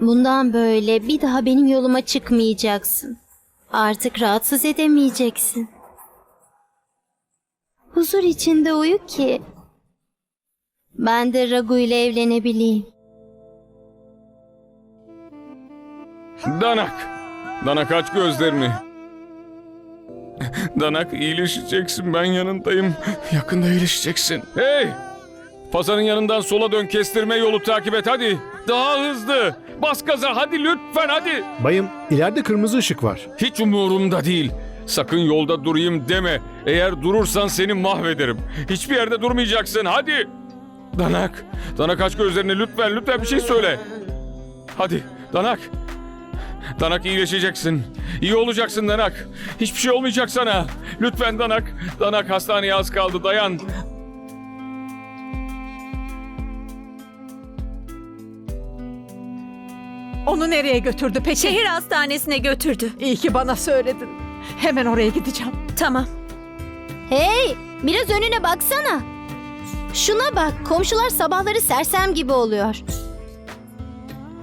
Bundan böyle bir daha benim yoluma çıkmayacaksın. Artık rahatsız edemeyeceksin. Huzur içinde uyu ki ben de Ragu ile evlenebileyim. Danak. Danak aç gözlerini. Danak iyileşeceksin ben yanındayım. Yakında iyileşeceksin. Hey! Pazarın yanından sola dön kestirme yolu takip et hadi. Daha hızlı. Bas gaza hadi lütfen hadi. Bayım, ileride kırmızı ışık var. Hiç umurumda değil. Sakın yolda durayım deme. Eğer durursan seni mahvederim. Hiçbir yerde durmayacaksın. Hadi. Danak. Danak aç gözlerini lütfen. Lütfen bir şey söyle. Hadi. Danak. Danak iyileşeceksin. İyi olacaksın Danak. Hiçbir şey olmayacak sana. Lütfen Danak. Danak hastaneye az kaldı. Dayan. Onu nereye götürdü peki? Şehir hastanesine götürdü. İyi ki bana söyledin. Hemen oraya gideceğim. Tamam. Hey, biraz önüne baksana. Şuna bak, komşular sabahları sersem gibi oluyor.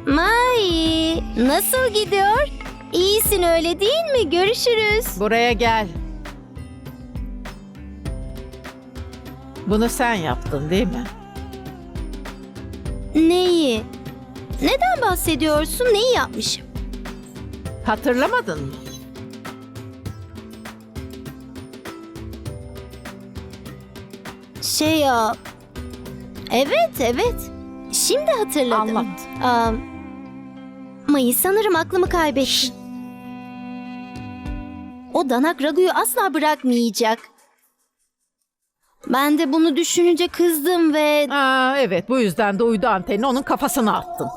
Mai, nasıl gidiyor? İyisin öyle değil mi? Görüşürüz. Buraya gel. Bunu sen yaptın değil mi? Neyi? Neden bahsediyorsun? Neyi yapmışım? Hatırlamadın mı? Şey ya... Evet, evet. Şimdi hatırladım. Anlat. Aa, Mayı sanırım aklımı kaybettim. O danak Ragu'yu asla bırakmayacak. Ben de bunu düşününce kızdım ve... Aa, evet bu yüzden de uydu antenini onun kafasına attın.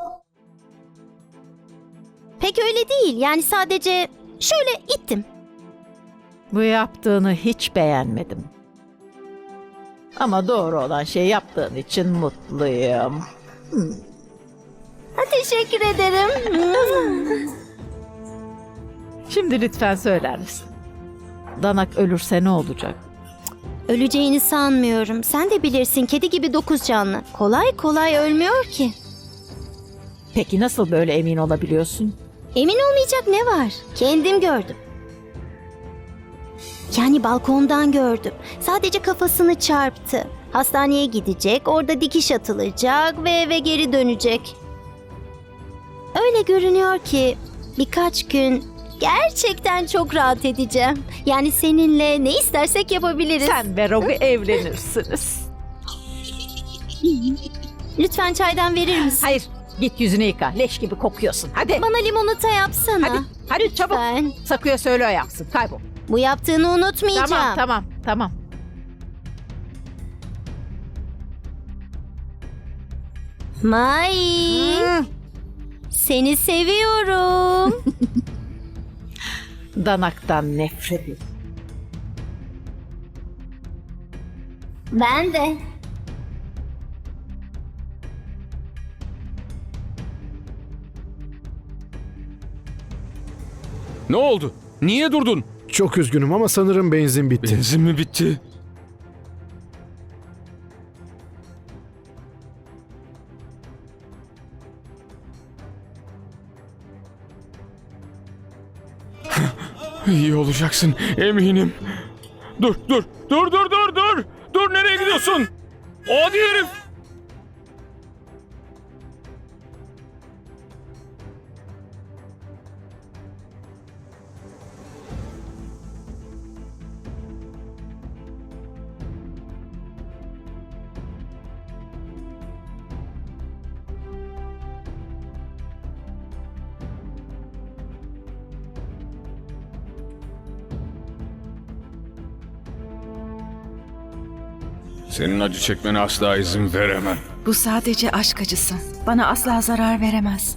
Pek öyle değil. Yani sadece şöyle ittim. Bu yaptığını hiç beğenmedim. Ama doğru olan şey yaptığın için mutluyum. Ha, teşekkür ederim. Şimdi lütfen söyler misin? Danak ölürse ne olacak? Öleceğini sanmıyorum. Sen de bilirsin kedi gibi dokuz canlı. Kolay kolay ölmüyor ki. Peki nasıl böyle emin olabiliyorsun? Emin olmayacak ne var? Kendim gördüm. Yani balkondan gördüm. Sadece kafasını çarptı. Hastaneye gidecek, orada dikiş atılacak ve eve geri dönecek. Öyle görünüyor ki birkaç gün gerçekten çok rahat edeceğim. Yani seninle ne istersek yapabiliriz. Sen ve Rogu evlenirsiniz. Lütfen çaydan verir misin? Hayır git yüzünü yıka. Leş gibi kokuyorsun. Hadi. Bana limonata yapsana. Hadi, hadi çabuk. Lütfen. Sakıya söyle o yapsın. Kaybol. Bu yaptığını unutmayacağım. Tamam tamam tamam. Hmm. Seni seviyorum. Danaktan nefret ediyorum. ben de. Ne oldu? Niye durdun? Çok üzgünüm ama sanırım benzin bitti. Benzin mi bitti? İyi olacaksın eminim. Dur dur dur dur dur dur. Dur nereye gidiyorsun? Adi herif. Senin acı çekmene asla izin veremem. Bu sadece aşk acısı. Bana asla zarar veremez.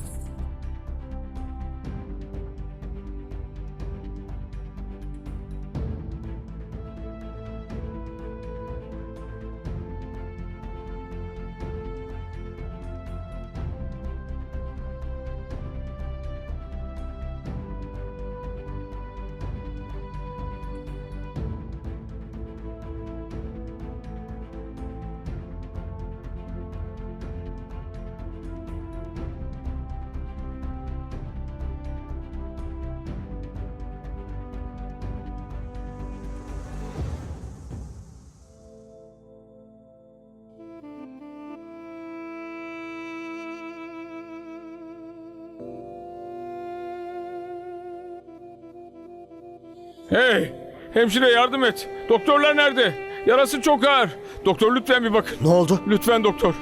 Hey! Hemşire yardım et. Doktorlar nerede? Yarası çok ağır. Doktor lütfen bir bakın. Ne oldu? Lütfen doktor.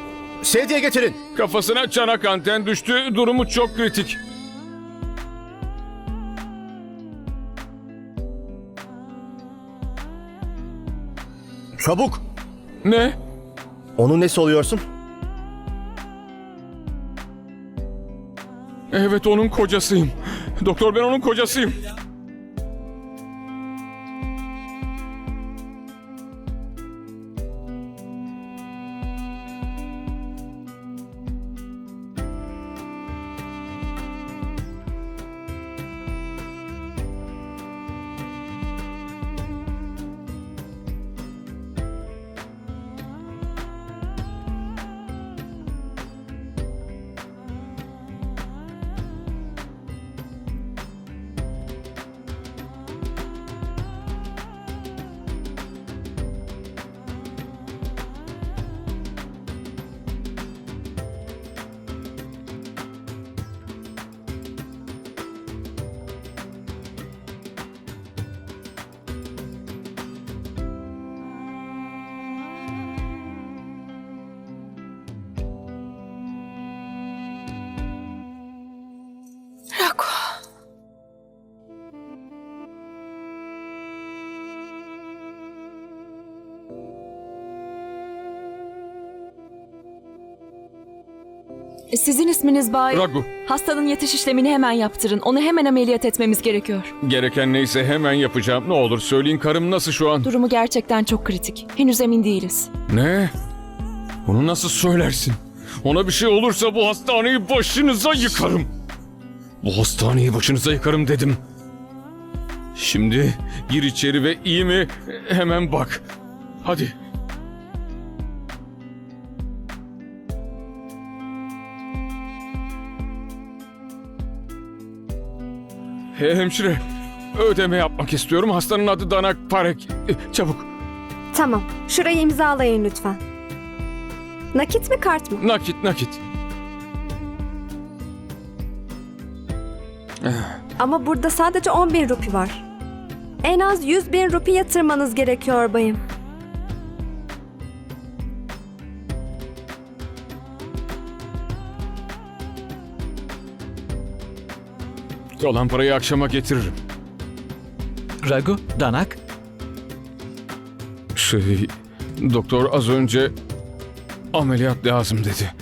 Sedye getirin. Kafasına çanak anten düştü. Durumu çok kritik. Çabuk. Ne? Onun nesi oluyorsun? Evet onun kocasıyım. Doktor ben onun kocasıyım. Sizin isminiz Bay... Ragu. Hastanın yatış işlemini hemen yaptırın. Onu hemen ameliyat etmemiz gerekiyor. Gereken neyse hemen yapacağım. Ne olur söyleyin karım nasıl şu an? Durumu gerçekten çok kritik. Henüz emin değiliz. Ne? Bunu nasıl söylersin? Ona bir şey olursa bu hastaneyi başınıza yıkarım. Bu hastaneyi başınıza yıkarım dedim. Şimdi gir içeri ve iyi mi? Hemen bak. Hadi. He, hemşire, ödeme yapmak istiyorum. Hastanın adı Danak Parek. E, Çabuk, Tamam. Şurayı imzalayın lütfen. Nakit mi kart mı? nakit nakit. Ama burada sadece 10 bin rupi var. En az 100 bin rupi yatırmanız gerekiyor bayım. Kalan parayı akşama getiririm. Ragu, Danak, Şey, doktor az önce ameliyat lazım dedi.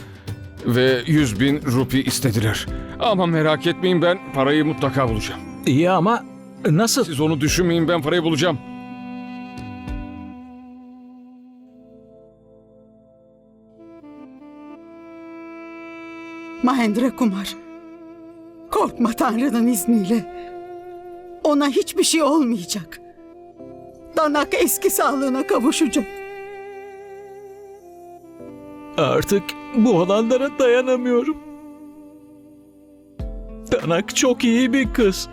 Ve 100 bin rupi istediler. Ama merak etmeyin ben parayı mutlaka bulacağım. iyi ama nasıl? Siz onu düşünmeyin ben parayı bulacağım. Mahendra Kumar. Korkma Tanrı'nın izniyle. Ona hiçbir şey olmayacak. Danak eski sağlığına kavuşacak. Artık bu olanlara dayanamıyorum. Danak çok iyi bir kız.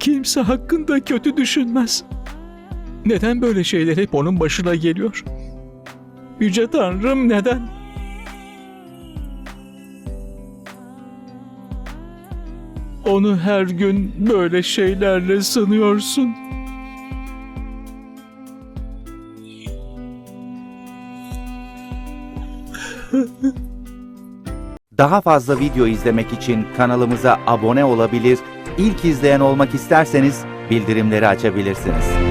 Kimse hakkında kötü düşünmez. Neden böyle şeyler hep onun başına geliyor? Yüce Tanrım neden? Onu her gün böyle şeylerle sınıyorsun. Daha fazla video izlemek için kanalımıza abone olabilir, ilk izleyen olmak isterseniz bildirimleri açabilirsiniz.